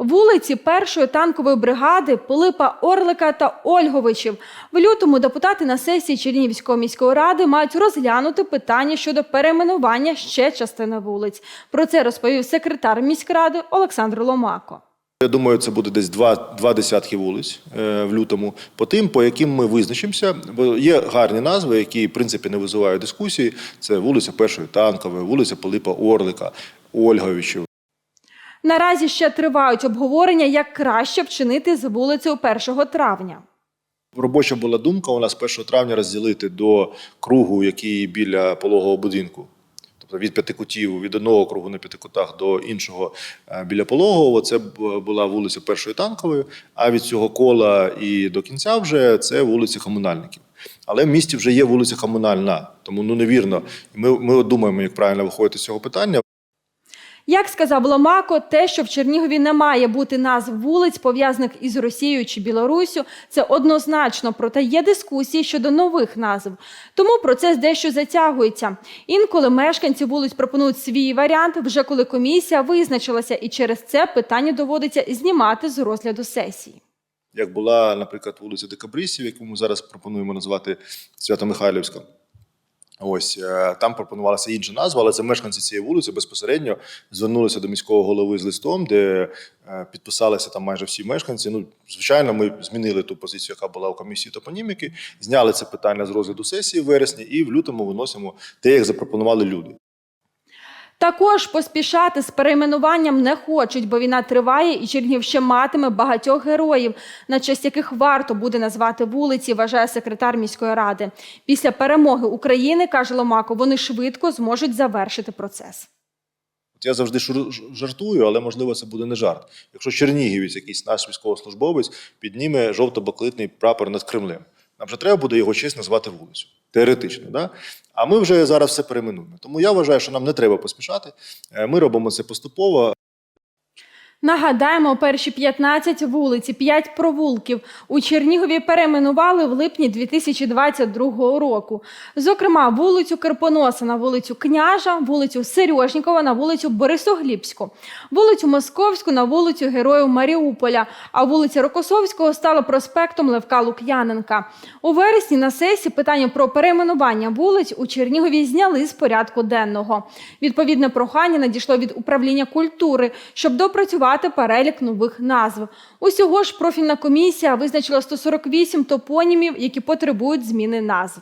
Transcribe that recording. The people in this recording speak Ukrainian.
Вулиці першої танкової бригади Пилипа Орлика та Ольговичів. В лютому депутати на сесії Чернігівської міської ради мають розглянути питання щодо перейменування ще частини вулиць. Про це розповів секретар міськради Олександр Ломако. Я думаю, це буде десь два, два десятки вулиць е, в лютому, по тим, по яким ми визначимося. Бо є гарні назви, які в принципі не визивають дискусії. Це вулиця Першої танкової, вулиця Пилипа Орлика, Ольговичів. Наразі ще тривають обговорення, як краще вчинити з вулицею 1 травня. Робоча була думка у нас 1 травня розділити до кругу, який біля пологового будинку. Тобто від п'яти кутів, від одного кругу на п'яти кутах до іншого е, біля пологового. Це була вулиця Першої танкової, а від цього кола і до кінця вже це вулиця комунальників. Але в місті вже є вулиця комунальна, тому ну невірно. Ми, ми думаємо, як правильно виходити з цього питання. Як сказав Ломако, те, що в Чернігові не має бути назв вулиць, пов'язаних із Росією чи Білоруссю, це однозначно. Проте є дискусії щодо нових назв. Тому процес дещо затягується. Інколи мешканці вулиць пропонують свій варіант, вже коли комісія визначилася, і через це питання доводиться знімати з розгляду сесії. Як була, наприклад, вулиця Декабристів, яку ми зараз пропонуємо назвати Свято-Михайлівська. Ось е, там пропонувалася інша назва, але це мешканці цієї вулиці безпосередньо звернулися до міського голови з листом, де е, підписалися там майже всі мешканці. Ну, звичайно, ми змінили ту позицію, яка була у комісії топоніміки, зняли це питання з розгляду сесії в вересні, і в лютому виносимо те, як запропонували люди. Також поспішати з перейменуванням не хочуть, бо війна триває, і Чернігів ще матиме багатьох героїв, на честь яких варто буде назвати вулиці, вважає секретар міської ради. Після перемоги України, каже Ломако, вони швидко зможуть завершити процес. Я завжди жартую, але можливо це буде не жарт. Якщо Чернігівець, якийсь наш військовослужбовець, підніме жовто-блакитний прапор над Кремлем, нам вже треба буде його честь назвати вулицю. Теоретично, да? А ми вже зараз все перейменуємо. Тому я вважаю, що нам не треба поспішати. Е, Ми робимо це поступово. Нагадаємо, перші 15 вулиць, і 5 провулків у Чернігові перейменували в липні 2022 року. Зокрема, вулицю Кирпоноса на вулицю Княжа, вулицю Сережнікова на вулицю Борисоглібську, вулицю Московську на вулицю Героїв Маріуполя, а вулиця Рокосовського стала проспектом Левка Лук'яненка. У вересні на сесії питання про перейменування вулиць у Чернігові зняли з порядку денного. Відповідне прохання надійшло від управління культури, щоб допрацювати перелік нових назв. Усього ж профільна комісія визначила 148 топонімів, які потребують зміни назв.